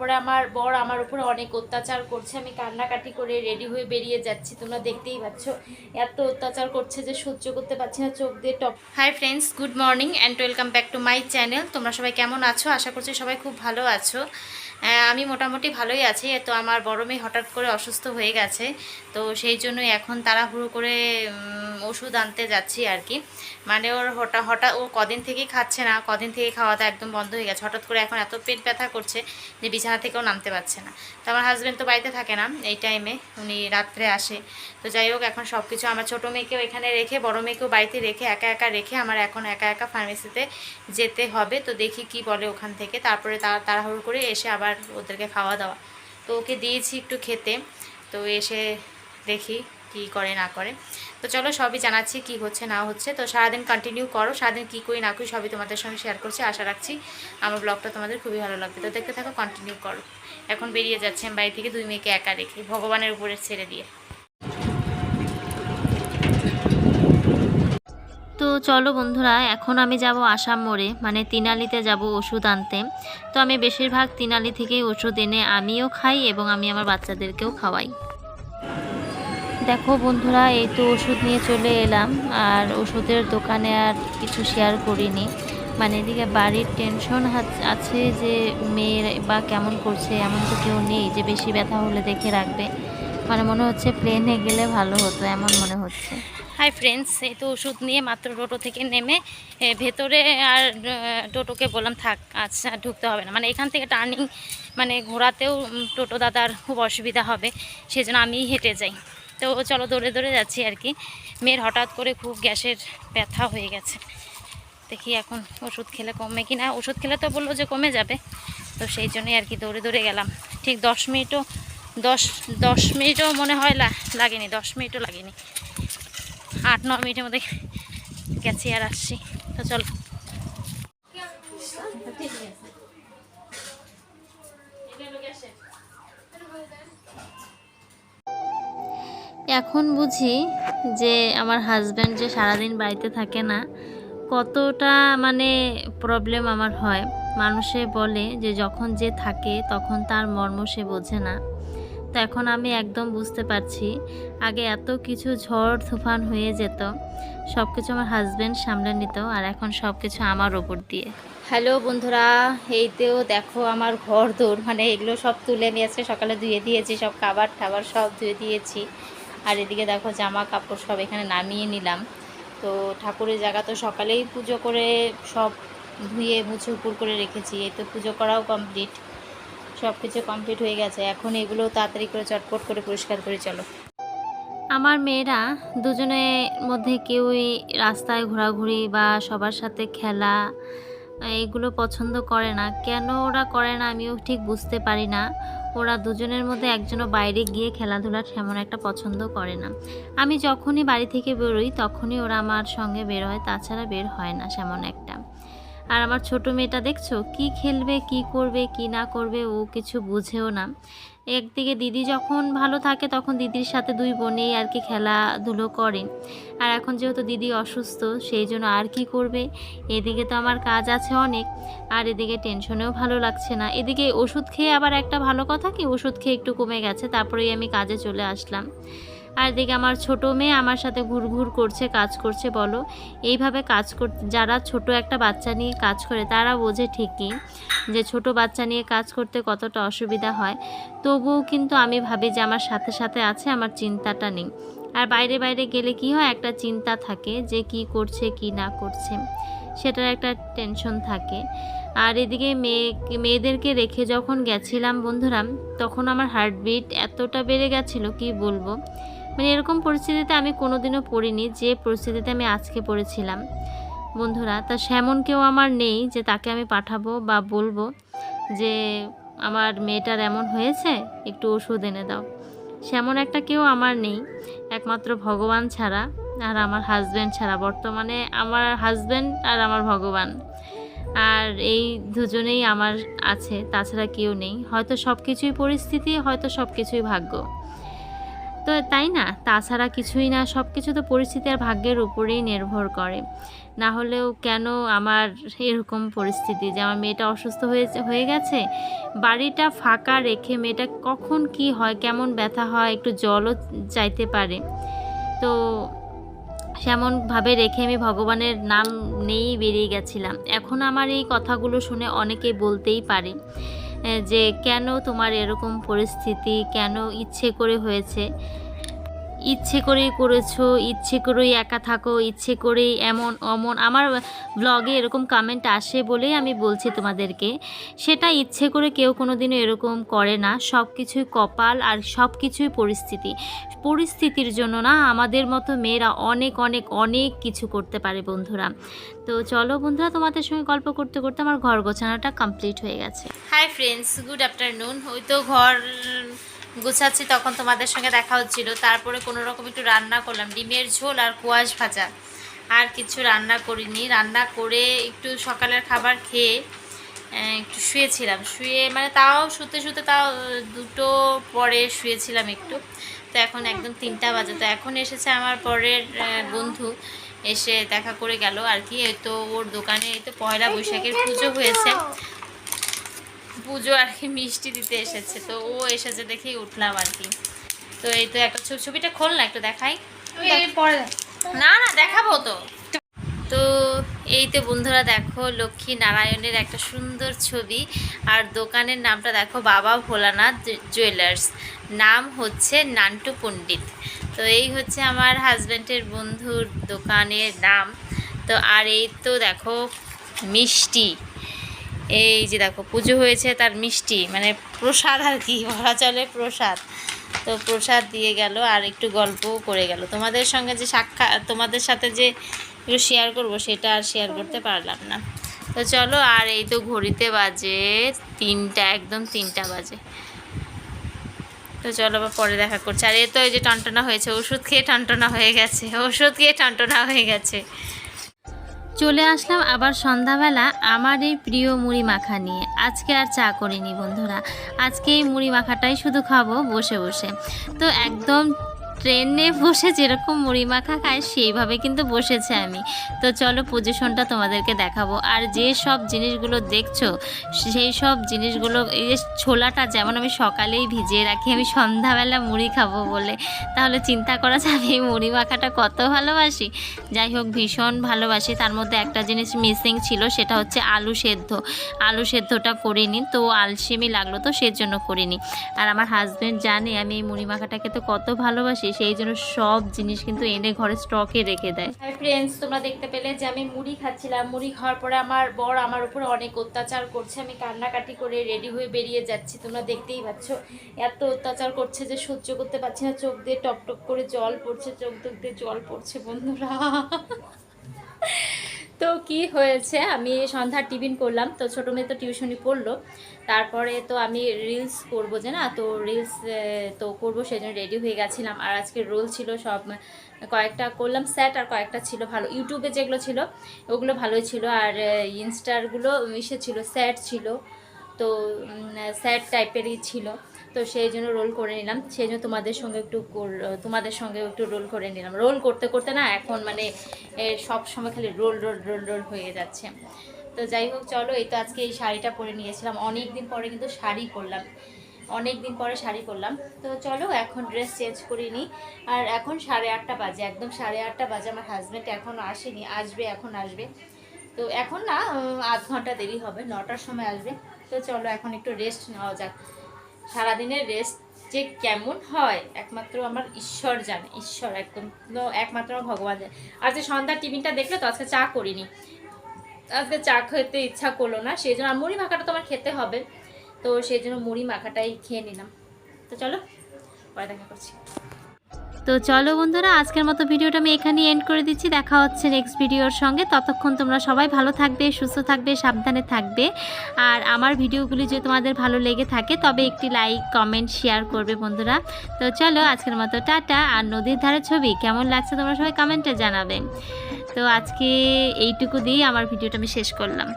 তারপরে আমার বর আমার উপরে অনেক অত্যাচার করছে। আমি কান্নাকাটি করে রেডি হয়ে বেরিয়ে যাচ্ছি। তোমরা দেখতেই পাচ্ছ, এত অত্যাচার করছে যে সহ্য করতে পারছি না, চোখ দিয়ে top. Hi friends good morning and welcome back to my channel তোমরা সবাই কেমন আছো? আশা করছি সবাই খুব ভালো আছো। আমি মোটামুটি ভালোই আছি। তো আমার বড় মেয়ে হঠাৎ করে অসুস্থ হয়ে গেছে। তো সেই জন্যই এখন তাড়াহুড়ো করে ওষুধ আনতে যাচ্ছি আর কি। মানে ওর হঠাৎ হঠাৎ ও কদিন থেকেই খাচ্ছে না, কদিন থেকে খাওয়াটা একদম বন্ধ হয়ে গেছে। হঠাৎ করে এখন এত পেট ব্যথা করছে যে বিছানা থেকেও নামতে পারছে না। তো আমার হাজব্যান্ড তো বাড়িতে থাকে না এই টাইমে উনি রাত্রে আসে। তো যাই হোক, এখন সব কিছু আমার ছোটো মেয়েকেও এখানে রেখে, বড় মেয়েকেও বাড়িতে রেখে, একা একা রেখে আমার এখন একা একা ফার্মেসিতে যেতে হবে। তো দেখি কি বলে ওখান থেকে। তারপরে তারা তাড়াহুড়ো করে এসে আবার ওদেরকে খাওয়া দাওয়া। তো ওকে দিয়েছি একটু খেতে। তো এসে দেখি কি করে না করে। তো চলো সবই জানাচ্ছি কি হচ্ছে, না হচ্ছে। তো সারাদিন কন্টিনিউ করো, সারাদিন কী করি, না করি সবই তোমাদের সঙ্গে শেয়ার করছি। আশা রাখছি আমার ব্লগটা তোমাদের খুবই ভালো লাগবে। তো দেখতে থাকো কন্টিনিউ করো। এখন বেরিয়ে যাচ্ছে আমি বাড়ি থেকে দুই মেয়েকে একা রেখে, ভগবানের উপরে ছেড়ে দিয়ে। তো চলো বন্ধুরা, এখন আমি যাব আসাম মোড়ে মানে তিনালিতে যাব ওষুধ আনতে। তো আমি বেশিরভাগ তিনালি থেকেই ওষুধ এনে আমিও খাই এবং আমি আমার বাচ্চাদেরকেও খাওয়াই। দেখো বন্ধুরা, এই তো ওষুধ নিয়ে চলে এলাম, আর ওষুধের দোকানে আর কিছু শেয়ার করিনি। মানে এদিকে বাড়ির টেনশন আছে যে মেয়ের বা কেমন করছে, এমন তো কেউ নেই, যে বেশি ব্যথা হলে দেখে রাখবে। মানে মনে হচ্ছে প্লেনে গেলে ভালো হতো, এমন মনে হচ্ছে। হাই ফ্রেন্ডস এই তো ওষুধ নিয়ে মাত্র টোটো থেকে নেমে ভেতরে আর টোটোকে বললাম, থাক আচ্ছা ঢুকতে হবে না। মানে এখান থেকে টার্নিং মানে ঘোরাতেও টোটো দাদার খুব অসুবিধা হবে, সেজন্য আমিই হেঁটে যাই। তো চলো দৌড়ে দৌড়ে যাচ্ছি আর কি। মেয়ের হঠাৎ করে খুব গ্যাসের ব্যথা হয়ে গেছে। দেখি এখন ওষুধ খেলে কমে কি না ওষুধ খেলে তো বলল যে কমে যাবে। তো সেই জন্যই আর কি দৌড়ে দৌড়ে গেলাম। ঠিক দশ মিনিটও, দশ দশ মিনিটও মনে হয় লাগেনি। দশ মিনিটও লাগেনি। আট, ন মিনিটের মধ্যে গেছি আর আসছি। তো চলো। এখন বুঝি যে আমার হাজব্যান্ড যে সারাদিন বাড়িতে থাকে না, কতটা মানে প্রবলেম আমার হয়। মানুষে বলে যে যখন যে থাকে তখন তার মর্ম সে বোঝে না। তো এখন আমি একদম বুঝতে পারছি, আগে এত কিছু ঝড় তুফান হয়ে যেত সব কিছু আমার হাজব্যান্ড সামলে নিত আর এখন সব কিছু আমার ওপর দিয়ে। হ্যালো বন্ধুরা, এইতেও দেখো আমার ঘর দৌড় মানে এগুলো সব তুলে নিয়েছে, সকালে ধুয়ে দিয়েছি, সব খাবার টাবার সব ধুয়ে দিয়েছি। আর এদিকে দেখো জামা কাপড় সব এখানে নামিয়ে নিলাম। তো ঠাকুরের জায়গা তো সকালেই পুজো করে সব ধুয়ে মুছে উপর করে রেখেছি। এই তো পুজো করাও কমপ্লিট সব কিছু কমপ্লিট হয়ে গেছে। এখন এগুলো তাড়াতাড়ি করে চটপট করে পরিষ্কার করে চলো। আমার মেয়েরা দুজনের মধ্যে কেউই রাস্তায় ঘোরাঘুরি বা সবার সাথে খেলা এগুলো পছন্দ করে না। কেন ওরা করে না আমিও ঠিক বুঝতে পারি না। ওরা দুজনের মধ্যে একজনও বাইরে গিয়ে খেলাধুলা তেমন একটা পছন্দ করে না। আমি যখনই বাড়ি থেকে বেরোই, তখনই ওরা আমার সঙ্গে বের হয়, তাছাড়া বের হয় না সেমন একটা। আর আমার ছোট মেয়েটা দেখছ? কি খেলবে, কি করবে, কি না করবে ও কিছু বুঝেও না। একদিকে দিদি যখন ভালো থাকে, তখন দিদির সাথে দুই বোনেই আর কি খেলাধুলো করে আর এখন যেহেতু দিদি অসুস্থ, সেই জন্য আর কি করবে? এদিকে তো আমার কাজ আছে অনেক, আর এদিকে টেনশনেও ভালো লাগছে না। এদিকে ওষুধ খেয়ে আবার একটা ভালো কথা কি, ওষুধ খেয়ে একটু কমে গেছে, তারপরেই আমি কাজে চলে আসলাম। আর এদিকে আমার ছোট মেয়ে আমার সাথে ঘুরঘুর করছে, কাজ করছে, বলো। এইভাবে কাজ কর যারা ছোট একটা বাচ্চা নিয়ে কাজ করে, তারা বোঝে ঠিকই যে ছোট বাচ্চা নিয়ে কাজ করতে কতটা অসুবিধা হয়। তবুও কিন্তু আমি ভাবি যে আমার সাথে সাথে আছে, আমার চিন্তাটা নেই। আর বাইরে বাইরে গেলে কি হয়, একটা চিন্তা থাকে যে কি করছে, কি না করছে। সেটার একটা টেনশন থাকে। আর এদিকে মেয়ে, মেয়েদেরকে রেখে যখন গেছিলাম বন্ধুরা, তখন আমার হার্টবিট এতটা বেড়ে গেছিল, কি বলব? মানে এরকম পরিস্থিতিতে আমি কোনোদিনও পড়িনি যে পরিস্থিতিতে আমি আজকে পড়েছিলাম। বন্ধুরা, তা সেমন কেউ আমার নেই যে তাকে আমি পাঠাবো বা বলব যে আমার মেয়েটার এমন হয়েছে, একটু ওষুধ এনে দাও। সেমন একটা কেউ আমার নেই, একমাত্র ভগবান ছাড়া আর আমার হাজব্যান্ড ছাড়া। বর্তমানে আমার হাজব্যান্ড আর আমার ভগবান। আর এই দুজনেই আমার আছে, তাছাড়া কেউ নেই। হয়তো সব কিছুই পরিস্থিতি, হয়তো সব কিছুই ভাগ্য। তো তাই না? তাছাড়া কিছুই না সব কিছু তো পরিস্থিতি আর ভাগ্যের উপরেই নির্ভর করে। না হলেও কেন আমার এরকম পরিস্থিতি যে আমার মেয়েটা অসুস্থ হয়েছে হয়ে গেছে? বাড়িটা ফাঁকা রেখে মেয়েটা কখন কি হয়, কেমন ব্যথা হয়, একটু জলও চাইতে পারে। তো সেমনভাবে রেখে আমি ভগবানের নাম নেই বেরিয়ে গেছিলাম। এখন আমার এই কথাগুলো শুনে অনেকে বলতেই পারে। যে কেন তোমার এরকম পরিস্থিতি কেন ইচ্ছে করে হয়েছে? ইচ্ছে করেই করেছ, ইচ্ছে করেই একা থাকো, ইচ্ছে করেই এমন অমন। আমার ব্লগে এরকম কমেন্ট আসে বলেই আমি বলছি তোমাদেরকে। সেটা ইচ্ছে করে কেউ কোনো দিনও এরকম করে না। সব কিছুই কপাল আর সব কিছুই পরিস্থিতি। পরিস্থিতির জন্য না আমাদের মতো মেয়েরা অনেক অনেক অনেক কিছু করতে পারে বন্ধুরা। তো চলো বন্ধুরা, তোমাদের সঙ্গে গল্প করতে করতে আমার ঘর গোছানোটা কমপ্লিট হয়ে গেছে। হাই ফ্রেন্ডস গুড আফটারনুন ওই তো ঘর গুছাচ্ছি, তখন তোমাদের সঙ্গে দেখা হচ্ছিল। তারপরে কোনো রকম একটু রান্না করলাম। ডিমের ঝোল আর কুয়াশ ভাজা। আর কিছু রান্না করিনি। রান্না করে একটু সকালের খাবার খেয়ে একটু শুয়েছিলাম। শুয়ে মানে তাও শুতে শুতে তাও দুটো পরে শুয়েছিলাম একটু। তো এখন একদম তিনটা বাজে। তো এখন এসেছে আমার পরের বন্ধু। এসে দেখা করে গেল আর কি। তো ওর দোকানে এই তো পয়লা বৈশাখের পুজো হয়েছে। পুজো আর কি মিষ্টি দিতে এসেছে। তো ও এসেছে দেখেই উঠলাম আর কি। তো এই তো একটা ছবি ছবিটা খোল না একটু দেখাই। না না দেখাবো তো। তো এই তো বন্ধুরা দেখো লক্ষ্মী নারায়ণের একটা সুন্দর ছবি। আর দোকানের নামটা দেখো বাবা ভোলানাথ জুয়েলার্স। নাম হচ্ছে নান্টু পণ্ডিত। তো এই হচ্ছে আমার হাজব্যান্ডের বন্ধুর দোকানের নাম। তো আর এই তো দেখো মিষ্টি। এই যে দেখো, পুজো হয়েছে তার মিষ্টি মানে প্রসাদ আর কি, বলা চলে প্রসাদ। তো প্রসাদ দিয়ে গেল আর একটু গল্পও করে গেল। তোমাদের সঙ্গে যে সাক্ষাৎ তোমাদের সাথে যে একটু শেয়ার করব, সেটা আর শেয়ার করতে পারলাম না। তো চলো, আর এই তো ঘড়িতে বাজে তিনটা, একদম তিনটা বাজে। তো চলো আবার পরে দেখা করছে। আর এ তো এই যে টনটনা হয়েছে, ওষুধ খেয়ে টনটনা হয়ে গেছে, ওষুধ খেয়ে টনটনা হয়ে গেছে। চলে আসলাম আবার সন্ধ্যাবেলা আমার এই প্রিয় মুড়ি মাখা নিয়ে। আজকে আর চা করিনি বন্ধুরা। আজকে এই মুড়ি মাখাটাই শুধু খাব বসে বসে। তো একদম ট্রেনে বসে যেরকম মুড়ি মাখা খায়, সেইভাবে কিন্তু বসেছে আমি। তো চলো পজিশনটা তোমাদেরকে দেখাবো। আর যে সব জিনিসগুলো দেখছ, সেই সব জিনিসগুলো, এই যে ছোলাটা যেমন আমি সকালেই ভিজিয়ে রাখি, আমি সন্ধ্যাবেলা মুড়ি খাব বলে, তাহলে চিন্তা করা যাবে এই মুড়ি মাখাটা কত ভালোবাসি? যাই হোক, ভীষণ ভালোবাসি। তার মধ্যে একটা জিনিস মিসিং ছিল, সেটা হচ্ছে আলু সেদ্ধ। আলু সেদ্ধটা করিনি, তো আলসেমি লাগল, তো সেজন্য করিনি। আর আমার হাজব্যান্ড জানে আমি এই মুড়ি মাখাটাকে তো কত ভালোবাসি সেই জন্য সব জিনিস কিন্তু এনে ঘরে স্টকে রেখে দেয়। হ্যাঁ ফ্রেন্ডস তোমরা দেখতে পেলে যে আমি মুড়ি খাচ্ছিলাম। মুড়ি খাওয়ার পরে আমার বর আমার উপরে অনেক অত্যাচার করছে। আমি কান্নাকাটি করে রেডি হয়ে বেরিয়ে যাচ্ছি। তোমরা দেখতেই পাচ্ছ, এত অত্যাচার করছে যে সহ্য করতে পারছি না। চোখ দিয়ে টপ টপ করে জল পড়ছে, চোখ দিয়ে জল পড়ছে বন্ধুরা। তো কি হয়েছে? আমি সন্ধ্যার টিফিন করলাম, তো ছোটো মেয়ে তো টিউশনি পড়ল। তারপরে তো আমি রিলস করব যে না, তো রিলস তো করব সেই জন্য রেডি হয়ে গেছিলাম। আর আজকে রোল ছিল সব, কয়েকটা করলাম স্যাট আর কয়েকটা ছিল ভালো। ইউটিউবে যেগুলো ছিল, ওগুলো ভালোই ছিল। আর ইনস্টারগুলো ইসে ছিল স্যাট ছিল। তো স্যাড টাইপেরই ছিল। তো সেই জন্য রোল করে নিলাম। সেই জন্য তোমাদের সঙ্গে একটু তোমাদের সঙ্গে একটু রোল করে নিলাম। রোল করতে করতে না এখন মানে সব সময় খালি রোল রোল রোল রোল হয়ে যাচ্ছে। তো যাই হোক, চলো এই তো আজকে এই শাড়িটা পরে নিয়েছিলাম। অনেক দিন পরে কিন্তু শাড়ি করলাম অনেক দিন পরে শাড়ি করলাম তো চলো এখন ড্রেস চেঞ্জ করে নিই। আর এখন সাড়ে আটটা বাজে, একদম সাড়ে আটটা বাজে। আমার হাজব্যান্ড এখনও আসেনি, আসবে, এখন আসবে। তো এখন না আধ ঘণ্টা দেরি হবে, নটার সময় আসবে। তো চলো এখন একটু রেস্ট নেওয়া যাক। সারাদিনের রেস্ট যে কেমন হয়, একমাত্র আমার ঈশ্বর জানে, ঈশ্বর একদম একমাত্র আমার ভগবান জানে। আর যে সন্ধ্যার টিফিনটা দেখলে তো আজকে চা করিনি। আজকে চা খেতে ইচ্ছা করল না, সেই জন্য, আর মুড়ি মাখাটা তো আমার খেতে হবে। তো সেই জন্য মুড়ি মাখাটাই খেয়ে নিলাম। তো চলো, পরে দেখা করছি। তো চলো বন্ধুরা, আজকের মতো ভিডিওটা আমি এখানেই এন্ড করে দিচ্ছি। দেখা হচ্ছে নেক্সট ভিডিওর সঙ্গে। ততক্ষণ তোমরা সবাই ভালো থাকবে, সুস্থ থাকবে, সাবধানে থাকবে। আর আমার ভিডিওগুলি যদি তোমাদের ভালো লেগে থাকে, তবে একটি লাইক কমেন্ট শেয়ার করবে বন্ধুরা। তো চলো, আজকের মতো টাটা। আর নদীর ধারে ছবি, কেমন লাগছে তোমরা সবাই কমেন্টে জানাবে। তো আজকে এইটুকু দিয়েই আমার ভিডিওটা আমি শেষ করলাম।